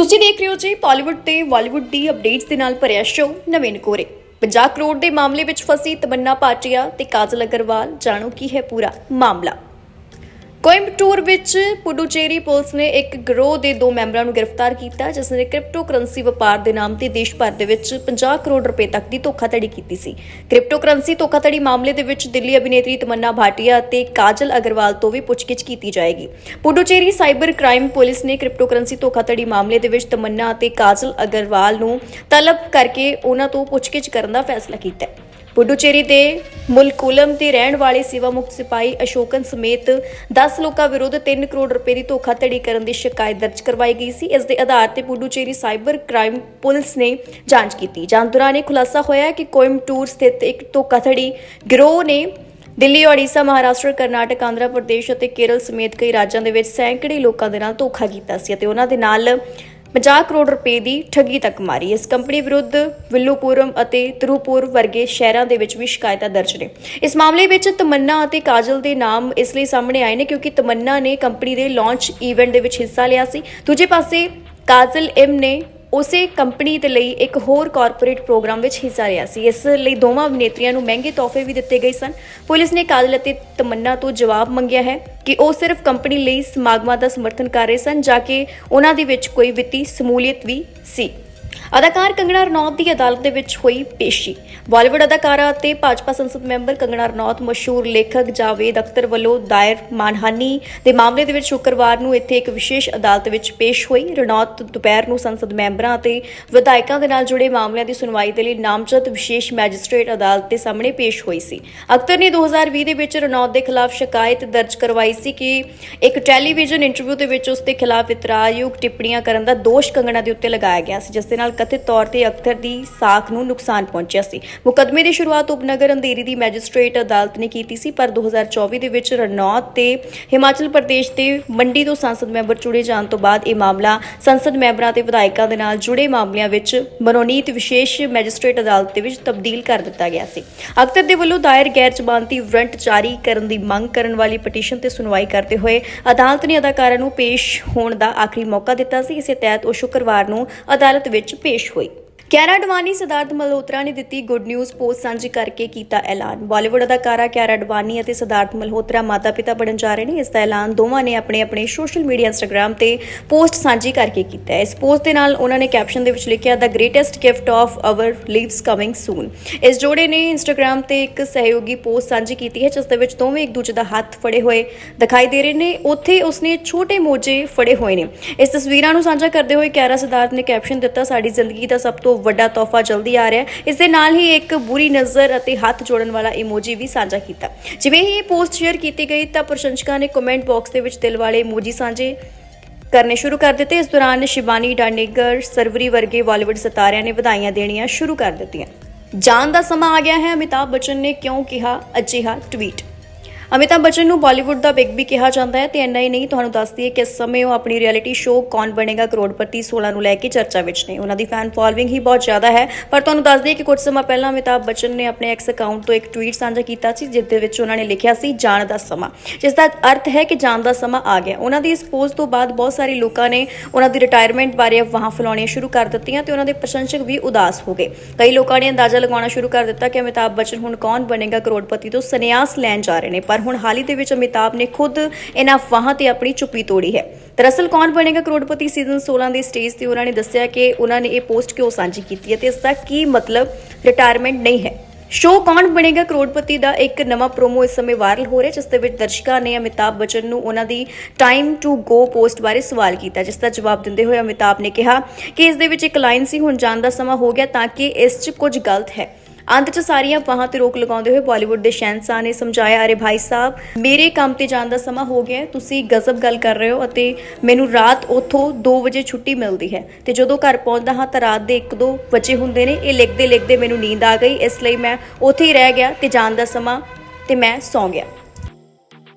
ਤੁਸੀਂ ਦੇਖ ਰਹੇ ਹੋ ਜੀ ਬਾਲੀਵੁੱਡ ਤੇ ਬਾਲੀਵੁੱਡ ਦੀ ਅਪਡੇਟਸ ਦੇ ਨਾਲ ਭਰਿਆ ਸ਼ੋਅ ਨਵੇਂ ਨਕੋਰੇ 50 ਕਰੋੜ ਦੇ ਮਾਮਲੇ ਵਿੱਚ ਫਸੀ ਤਮੰਨਾ ਭਾਟੀਆ ਤੇ ਕਾਜਲ ਅਗਰਵਾਲ, ਜਾਣੋ ਕੀ ਹੈ ਪੂਰਾ ਮਾਮਲਾ। ਕੋਇੰਬਟੂਰ ਵਿੱਚ ਪੁਡੂਚੇਰੀ ਪੁਲਿਸ ਨੇ ਇੱਕ ਗਰੋਹ ਦੇ ਦੋ ਮੈਂਬਰਾਂ ਨੂੰ ਗ੍ਰਿਫਤਾਰ ਕੀਤਾ, ਜਿਸ ਨੇ ਕ੍ਰਿਪਟੋ ਕਰੰਸੀ ਵਪਾਰ ਦੇ ਨਾਮ ਤੇ ਦੇਸ਼ ਭਰ ਦੇ ਵਿੱਚ 50 ਕਰੋੜ ਰੁਪਏ ਤੱਕ ਦੀ ਧੋਖਾਧੜੀ ਕੀਤੀ ਸੀ। ਕ੍ਰਿਪਟੋ ਕਰੰਸੀ ਧੋਖਾਧੜੀ ਮਾਮਲੇ ਦੇ ਵਿੱਚ ਦਿੱਲੀ ਅਭਿਨੇਤਰੀ ਤਮੰਨਾ ਭਾਟੀਆ ਅਤੇ ਕਾਜਲ ਅਗਰਵਾਲ ਤੋਂ ਵੀ ਪੁੱਛਗਿੱਛ ਕੀਤੀ ਜਾਏਗੀ। ਪੁਡੂਚੇਰੀ ਸਾਈਬਰ ਕ੍ਰਾਈਮ ਪੁਲਿਸ ਨੇ ਕ੍ਰਿਪਟੋ ਕਰੰਸੀ ਧੋਖਾਧੜੀ ਮਾਮਲੇ ਦੇ ਵਿੱਚ ਤਮੰਨਾ ਅਤੇ ਕਾਜਲ ਅਗਰਵਾਲ ਨੂੰ ਤਲਬ ਕਰਕੇ ਉਹਨਾਂ ਤੋਂ ਪੁੱਛਗਿੱਛ ਕਰਨ ਦਾ ਫੈਸਲਾ ਕੀਤਾ ਹੈ। ਪੁਡੂਚੇਰੀ ਦੇ ਮੁਲਕੁਲਮ ਤੇ ਰਹਿਣ ਵਾਲੇ ਸੇਵਾ ਮੁਕਤ ਸਿਪਾਹੀ ਅਸ਼ੋਕਨ ਸਮੇਤ 10 ਲੋਕਾਂ ਵਿਰੁੱਧ 3 ਕਰੋੜ ਰੁਪਏ ਦੀ ਧੋਖਾਧੜੀ ਕਰਨ ਦੀ ਸ਼ਿਕਾਇਤ ਦਰਜ ਕਰਵਾਈ ਗਈ ਸੀ। ਇਸ ਦੇ ਆਧਾਰ ਤੇ ਪੁਡੂਚੇਰੀ ਸਾਈਬਰ ਕ੍ਰਾਈਮ ਪੁਲਿਸ ਨੇ ਜਾਂਚ ਕੀਤੀ। ਜਾਂਚ ਦੌਰਾਨ ਇਹ ਖੁਲਾਸਾ ਹੋਇਆ ਕਿ ਕੋਇਮਟੂਰ ਸਥਿਤ ਇੱਕ ਧੋਖਾਧੜੀ ਗਿਰੋਹ ਨੇ ਦਿੱਲੀ ਓਡੀਸ਼ਾ ਮਹਾਰਾਸ਼ਟਰ, ਕਰਨਾਟਕ, ਆਂਧਰਾ ਪ੍ਰਦੇਸ਼ ਅਤੇ ਕੇਰਲ ਸਮੇਤ ਕਈ ਰਾਜਾਂ ਦੇ ਵਿੱਚ ਸੈਂਕੜੇ ਲੋਕਾਂ ਦੇ ਨਾਲ ਧੋਖਾ ਕੀਤਾ ਸੀ ਅਤੇ ਉਹਨਾਂ ਦੇ ਨਾਲ 50 ਕਰੋੜ ਰੁਪਏ ਦੀ ਠੱਗੀ ਤੱਕ ਮਾਰੀ। ਇਸ ਕੰਪਨੀ ਵਿਰੁੱਧ ਵਿਲੂਪੁਰਮ ਅਤੇ ਤਿਰੂਪੁਰ ਵਰਗੇ ਸ਼ਹਿਰਾਂ ਦੇ ਵਿੱਚ ਵੀ ਸ਼ਿਕਾਇਤਾਂ ਦਰਜ ਨੇ। ਇਸ ਮਾਮਲੇ ਵਿੱਚ ਤਮੰਨਾ ਅਤੇ ਕਾਜਲ ਦੇ ਨਾਮ ਇਸ ਲਈ ਸਾਹਮਣੇ ਆਏ ਨੇ ਕਿਉਂਕਿ ਤਮੰਨਾ ਨੇ ਕੰਪਨੀ ਦੇ ਲਾਂਚ ਈਵੈਂਟ ਦੇ ਵਿੱਚ ਹਿੱਸਾ ਲਿਆ ਸੀ। ਦੂਜੇ ਪਾਸੇ ਕਾਜਲ ਐਮ ਨੇ ਉਸੇ ਕੰਪਨੀ ਦੇ ਲਈ ਇੱਕ ਹੋਰ ਕਾਰਪੋਰੇਟ ਪ੍ਰੋਗਰਾਮ ਵਿੱਚ ਹਿੱਸਾ ਲਿਆ ਸੀ। ਇਸ ਲਈ ਦੋਵਾਂ ਅਭਿਨੇਤਰੀਆਂ ਨੂੰ ਮਹਿੰਗੇ ਤੋਹਫੇ ਵੀ ਦਿੱਤੇ ਗਏ ਸਨ। ਪੁਲਿਸ ਨੇ ਕਾਜਲ ਅਤੇ ਤਮੰਨਾ ਤੋਂ ਜਵਾਬ ਮੰਗਿਆ ਹੈ ਕਿ ਉਹ ਸਿਰਫ ਕੰਪਨੀ ਲਈ ਸਮਾਗਮਾਂ ਦਾ ਸਮਰਥਨ ਕਰ ਰਹੇ ਸਨ, ਜਾਂ ਕਿ ਉਹਨਾਂ ਦੇ ਵਿੱਚ ਕੋਈ ਵਿੱਤੀ ਸਮੂਲੀਅਤ ਵੀ ਸੀ। ਅਦਾਕਾਰ ਕੰਗਣਾ ਰਣੌਤ ਦੀ ਅਦਾਲਤ ਦੇ ਵਿੱਚ ਹੋਈ ਪੇਸ਼ੀ। ਬਾਲੀਵੁੱਡ ਅਦਾਕਾਰਾ ਅਤੇ ਭਾਜਪਾ ਸੰਸਦ ਮੈਂਬਰ ਕੰਗਣਾ ਰਣੌਤ ਮਸ਼ਹੂਰ ਲੇਖਕ ਜਾਵੇਦ ਅਖਤਰ ਵੱਲੋਂ ਦਾਇਰ ਮਾਨਹਾਨੀ ਦੇ ਮਾਮਲੇ ਦੇ ਵਿੱਚ ਸ਼ੁੱਕਰਵਾਰ ਨੂੰ ਇੱਥੇ ਇੱਕ ਵਿਸ਼ੇਸ਼ ਅਦਾਲਤ ਵਿੱਚ ਪੇਸ਼ ਹੋਈ। ਰਣੌਤ ਦੁਪਹਿਰ ਨੂੰ ਸੰਸਦ ਮੈਂਬਰਾਂ ਅਤੇ ਵਿਧਾਇਕਾਂ ਦੇ ਨਾਲ ਜੁੜੇ ਮਾਮਲਿਆਂ ਦੀ ਸੁਣਵਾਈ ਦੇ ਲਈ ਨਾਮਜ਼ਦ ਵਿਸ਼ੇਸ਼ ਮੈਜਿਸਟ੍ਰੇਟ ਅਦਾਲਤ ਦੇ ਸਾਹਮਣੇ ਪੇਸ਼ ਹੋਈ ਸੀ। ਅਖਤਰ ਨੇ 2020 ਦੇ ਵਿੱਚ ਰਣੌਤ ਦੇ ਖਿਲਾਫ ਸ਼ਿਕਾਇਤ ਦਰਜ ਕਰਵਾਈ ਸੀ ਕਿ ਇੱਕ ਟੈਲੀਵਿਜ਼ਨ ਇੰਟਰਵਿਊ ਦੇ ਵਿੱਚ ਉਸ ਦੇ ਖਿਲਾਫ ਇਤਰਾਜ਼ਯੋਗ ਟਿੱਪਣੀਆਂ ਕਰਨ ਦਾ ਦੋਸ਼ ਕੰਗਣਾ ਦੇ ਉੱਤੇ ਲਗਾਇਆ ਗਿਆ ਸੀ, ਜਿਸ ਦੇ ਨਾਲ ਕਥਿਤ ਤੌਰ ਤੇ ਅਖਤਰ ਦੀ ਸਾਖ ਨੂੰ ਨੁਕਸਾਨ ਪਹੁੰਚਿਆ ਸੀ। ਮੁਕੱਦਮੇ ਦੀ ਸ਼ੁਰੂਆਤ ਉਪਨਗਰ ਅੰਧੇਰੀ ਦੀ ਮੈਜਿਸਟ੍ਰੇਟ ਅਦਾਲਤ ਨੇ ਕੀਤੀ ਸੀ, ਪਰ 2024 ਦੇ ਵਿੱਚ ਰਣੌਤ ਤੇ ਹਿਮਾਚਲ ਪ੍ਰਦੇਸ਼ ਦੇ ਮੰਡੀ ਤੋਂ ਸੰਸਦ ਮੈਂਬਰ ਚੁਣੇ ਜਾਣ ਤੋਂ ਬਾਅਦ ਇਹ ਮਾਮਲਾ ਸੰਸਦ ਮੈਂਬਰਾਂ ਤੇ ਵਿਧਾਇਕਾਂ ਦੇ ਨਾਲ ਜੁੜੇ ਮਾਮਲਿਆਂ ਵਿੱਚ ਮਨੋਨੀਤ ਵਿਸ਼ੇਸ਼ ਮੈਜਿਸਟ੍ਰੇਟ ਅਦਾਲਤ ਦੇ ਵਿੱਚ ਤਬਦੀਲ ਕਰ ਦਿੱਤਾ ਗਿਆ ਸੀ। ਅਖਤਰ ਦੇ ਵੱਲੋਂ ਦਾਇਰ ਗੈਰ ਜ਼ਮਾਨਤੀ ਵਾਰੰਟ ਜਾਰੀ ਕਰਨ ਦੀ ਮੰਗ ਕਰਨ ਵਾਲੀ ਪਟੀਸ਼ਨ ਤੇ ਸੁਣਵਾਈ ਕਰਦੇ ਹੋਏ ਅਦਾਲਤ ਨੇ ਅਦਾਕਾਰਾਂ ਨੂੰ ਪੇਸ਼ ਹੋਣ ਦਾ ਆਖਰੀ ਮੌਕਾ ਦਿੱਤਾ ਸੀ। ਇਸੇ ਤਹਿਤ ਉਹ ਸ਼ੁੱਕਰਵਾਰ ਨੂੰ ਅਦਾਲਤ ਵਿੱਚ ਪੇਸ਼ ਹੋਈ ਕਿਆਰਾ ਅਡਵਾਨੀ ਸਿਧਾਰਥ ਮਲਹੋਤਰਾ ਨੇ ਦਿੱਤੀ ਗੁੱਡ ਨਿਊਜ਼ ਪੋਸਟ ਸਾਂਝੀ ਕਰਕੇ ਕੀਤਾ ਐਲਾਨ। ਬਾਲੀਵੁੱਡ ਅਦਾਕਾਰਾ ਕਿਆਰਾ ਅਡਵਾਨੀ ਅਤੇ ਸਿਧਾਰਥ ਮਲਹੋਤਰਾ ਮਾਤਾ-ਪਿਤਾ ਬਣਨ ਜਾ ਰਹੇ ਨੇ। ਇਸ ਦਾ ਐਲਾਨ ਦੋਵਾਂ ਨੇ ਆਪਣੇ ਆਪਣੇ ਸੋਸ਼ਲ ਮੀਡੀਆ ਇੰਸਟਾਗ੍ਰam ਤੇ ਪੋਸਟ ਸਾਂਝੀ ਕਰਕੇ ਕੀਤਾ ਹੈ। ਇਸ ਪੋਸਟ ਦੇ ਨਾਲ ਉਹਨਾਂ ਨੇ ਕੈਪਸ਼ਨ ਦੇ ਵਿੱਚ ਲਿਖਿਆ ਦਾ greatest gift of our lives coming soon ਇਸ ਜੋੜੇ ਨੇ ਇੰਸਟਾਗ੍ਰam ਤੇ ਇੱਕ ਸਹਿਯੋਗੀ ਪੋਸਟ ਸਾਂਝੀ ਕੀਤੀ ਹੈ, ਜਿਸ ਦੇ ਵਿੱਚ ਦੋਵੇਂ ਇੱਕ ਦੂਜੇ ਦਾ ਹੱਥ ਫੜੇ ਹੋਏ ਦਿਖਾਈ ਦੇ ਰਹੇ ਨੇ। ਉੱਥੇ ਉਸਨੇ ਛੋਟੇ ਮੋਜੇ ਫੜੇ ਹੋਏ ਨੇ। ਇਸ ਤਸਵੀਰਾਂ ਨੂੰ ਸਾਂਝਾ ਕਰਦੇ ਹੋਏ ਕਿਆਰਾ ਸਿਧਾਰਥ ਨੇ ਕੈਪਸ਼ਨ ਦਿੱਤਾ, ਸਾਡੀ ਜ਼ਿੰਦਗੀ ਦਾ ਸਭ ਤੋਂ ਵੱਡਾ ਤੋਹਫਾ ਜਲਦੀ ਆ ਰਿਹਾ ਹੈ। ਇਸ ਦੇ ਨਾਲ ਹੀ ਇੱਕ ਬੁਰੀ ਨਜ਼ਰ ਅਤੇ ਹੱਥ ਜੋੜਨ ਵਾਲਾ ਇਮੋਜੀ ਵੀ ਸਾਂਝਾ ਕੀਤਾ। ਜਿਵੇਂ ਹੀ ਇਹ ਪੋਸਟ ਸ਼ੇਅਰ ਕੀਤੀ ਗਈ ਤਾਂ ਪ੍ਰਸ਼ੰਸਕਾਂ ਨੇ ਕਮੈਂਟ ਬਾਕਸ ਦੇ ਵਿੱਚ ਦਿਲ ਵਾਲੇ ਇਮੋਜੀ ਸਾਂਝੇ ਕਰਨੇ ਸ਼ੁਰੂ ਕਰ ਦਿੱਤੇ। ਇਸ ਦੌਰਾਨ ਸ਼ਿਵਾਨੀ ਡਾਂਡੇਗਰ ਸਰਵਰੀ ਵਰਗੇ ਬਾਲੀਵੁੱਡ ਸਿਤਾਰਿਆਂ ਨੇ ਵਧਾਈਆਂ ਦੇਣੀਆਂ ਸ਼ੁਰੂ ਕਰ ਦਿੱਤੀਆਂ। ਜਾਣ ਦਾ ਸਮਾਂ ਆ ਗਿਆ ਹੈ। ਅਮਿਤਾਭ ਬੱਚਨ ਨੇ ਕਿਉਂ ਕਿਹਾ? ਅਜਿਹਾ ਟਵੀਟ ਅਮਿਤਾਭ ਬੱਚਨ ਨੂੰ ਬਾਲੀਵੁੱਡ ਦਾ ਬਿਗ ਵੀ ਕਿਹਾ ਜਾਂਦਾ ਹੈ ਤੇ ਇੰਨਾ ਹੀ ਨਹੀਂ, ਤੁਹਾਨੂੰ ਦੱਸਦੀ ਦਈਏ ਕਿ ਇਸ ਸਮੇਂ ਉਹ ਆਪਣੀ ਰਿਐਲਿਟੀ ਸ਼ੋਅ ਕੌਣ ਬਣੇਗਾ? ਕਰੋੜਪਤੀ 16 ਨੂੰ ਲੈ ਕੇ ਚਰਚਾ ਵਿੱਚ ਨੇ। ਉਹਨਾਂ ਦੀ ਫੈਨ ਫਾਲੋਇੰਗ ਹੀ ਬਹੁਤ ਜ਼ਿਆਦਾ ਹੈ। ਪਰ ਤੁਹਾਨੂੰ ਦੱਸ ਦਈਏ ਕਿ ਕੁਝ ਸਮਾਂ ਪਹਿਲਾਂ ਅਮਿਤਾਭ ਬੱਚਨ ਨੇ ਆਪਣੇ ਐਕਸ ਅਕਾਊਂਟ ਤੋਂ ਇੱਕ ਟਵੀਟ ਸਾਂਝਾ ਕੀਤਾ ਸੀ, ਜਿਸ ਦੇ ਵਿੱਚ ਉਹਨਾਂ ਨੇ ਲਿਖਿਆ ਸੀ, ਜਾਣ ਦਾ ਸਮਾਂ। ਜਿਸ ਦਾ ਅਰਥ ਹੈ ਕਿ ਜਾਣ ਦਾ ਸਮਾਂ ਆ ਗਿਆ। ਉਹਨਾਂ ਦੀ ਇਸ ਪੋਸਟ ਤੋਂ ਬਾਅਦ ਬਹੁਤ ਸਾਰੇ ਲੋਕਾਂ ਨੇ ਉਹਨਾਂ ਦੀ ਰਿਟਾਇਰਮੈਂਟ ਬਾਰੇ ਅਫਵਾਹਾਂ ਫੈਲਾਉਣੀਆਂ ਸ਼ੁਰੂ ਕਰ ਦਿੱਤੀਆਂ ਤੇ ਉਹਨਾਂ ਦੇ ਪ੍ਰਸ਼ੰਸਕ ਵੀ ਉਦਾਸ ਹੋ ਗਏ। ਕਈ ਲੋਕਾਂ ਨੇ ਅੰਦਾਜ਼ਾ ਲਗਾਉਣਾ ਸ਼ੁਰੂ ਕਰ ਦਿੱਤਾ ਕਿ ਅਮਿਤਾਭ ਬੱਚਨ ਹੁਣ ਕੌਣ ਬਣੇਗਾ? ਕਰੋੜਪਤੀ ਤੋਂ ਸੰਨਿਆਸ ਲੈਣ ਜਾ ਰਹੇ ਨੇ। ਪਰ ਹੁਣ ਹਾਲ ਦੇ ਵਿੱਚ ਅਮਿਤਾਭ ਨੇ ਖੁਦ ਇਹਨਾਂ ਅਫਵਾਹਾਂ ਤੇ ਆਪਣੀ ਚੁੱਪੀ ਤੋੜੀ ਹੈ। ਦਰਅਸਲ ਕੌਣ ਬਣੇਗਾ ਕਰੋੜਪਤੀ ਸੀਜ਼ਨ 16 ਦੇ ਸਟੇਜ ਤੇ ਉਹਨਾਂ ਨੇ ਦੱਸਿਆ ਕਿ ਉਹਨਾਂ ਨੇ ਇਹ ਪੋਸਟ ਕਿਉਂ ਸਾਂਝੀ ਕੀਤੀ ਹੈ ਤੇ ਇਸ ਦਾ ਕੀ ਮਤਲਬ ਰਿਟਾਇਰਮੈਂਟ ਨਹੀਂ ਹੈ। ਸ਼ੋਅ ਕੌਣ ਬਣੇਗਾ ਕਰੋੜਪਤੀ ਦਾ ਇੱਕ ਨਵਾਂ ਪ੍ਰੋਮੋ ਇਸ ਸਮੇਂ ਵਾਇਰਲ ਹੋ ਰਿਹਾ, ਜਿਸ ਦੇ ਵਿੱਚ ਦਰਸ਼ਕਾਂ ਨੇ ਅਮਿਤਾਭ ਬਚਨ ਨੂੰ ਉਹਨਾਂ ਦੀ ਟਾਈਮ ਟੂ ਗੋ ਪੋਸਟ ਬਾਰੇ ਸਵਾਲ ਕੀਤਾ, ਜਿਸ ਦਾ ਜਵਾਬ ਦਿੰਦੇ ਹੋਏ ਅਮਿਤਾਭ ਨੇ ਕਿਹਾ ਕਿ ਇਸ ਦੇ ਵਿੱਚ ਇੱਕ ਲਾਈਨ ਸੀ, ਹੁਣ ਜਾਣ ਦਾ ਸਮਾਂ ਹੋ ਗਿਆ ਤਾਂ ਕਿ ਇਸ 'ਚ ਕੁਝ ਗਲਤ ਹੈ। ਅੰਤ 'ਚ ਸਾਰੀਆਂ ਅਫਵਾਹਾਂ ਤੇ ਰੋਕ ਲਗਾਉਂਦੇ ਹੋਏ ਬਾਲੀਵੁੱਡ ਦੇ ਸ਼ਹਿਨशाह ਨੇ ਸਮਝਾਇਆ, ਅਰੇ ਭਾਈ ਸਾਹਿਬ, ਮੇਰੇ ਕੰਮ ਤੇ ਜਾਣ ਦਾ ਸਮਾਂ ਹੋ ਗਿਆ ਤੁਸੀਂ ਗਜ਼ਬ ਗੱਲ ਕਰ ਰਹੇ ਹੋ ਅਤੇ ਮੈਨੂੰ ਰਾਤ ਉੱਥੋਂ 2 ਵਜੇ ਛੁੱਟੀ ਮਿਲਦੀ ਹੈ ਤੇ ਜਦੋਂ ਘਰ ਪਹੁੰਚਦਾ ਹਾਂ ਤਾਂ ਰਾਤ ਦੇ 1-2 ਵਜੇ ਹੁੰਦੇ ਨੇ, ਇਹ ਲਿਖਦੇ ਲਿਖਦੇ ਮੈਨੂੰ ਨੀਂਦ ਆ ਗਈ, ਇਸ ਲਈ ਮੈਂ ਉੱਥੇ ਹੀ ਰਹਿ ਗਿਆ ਤੇ ਜਾਣ ਦਾ ਸਮਾਂ ਤੇ ਮੈਂ ਸੌਂ ਗਿਆ।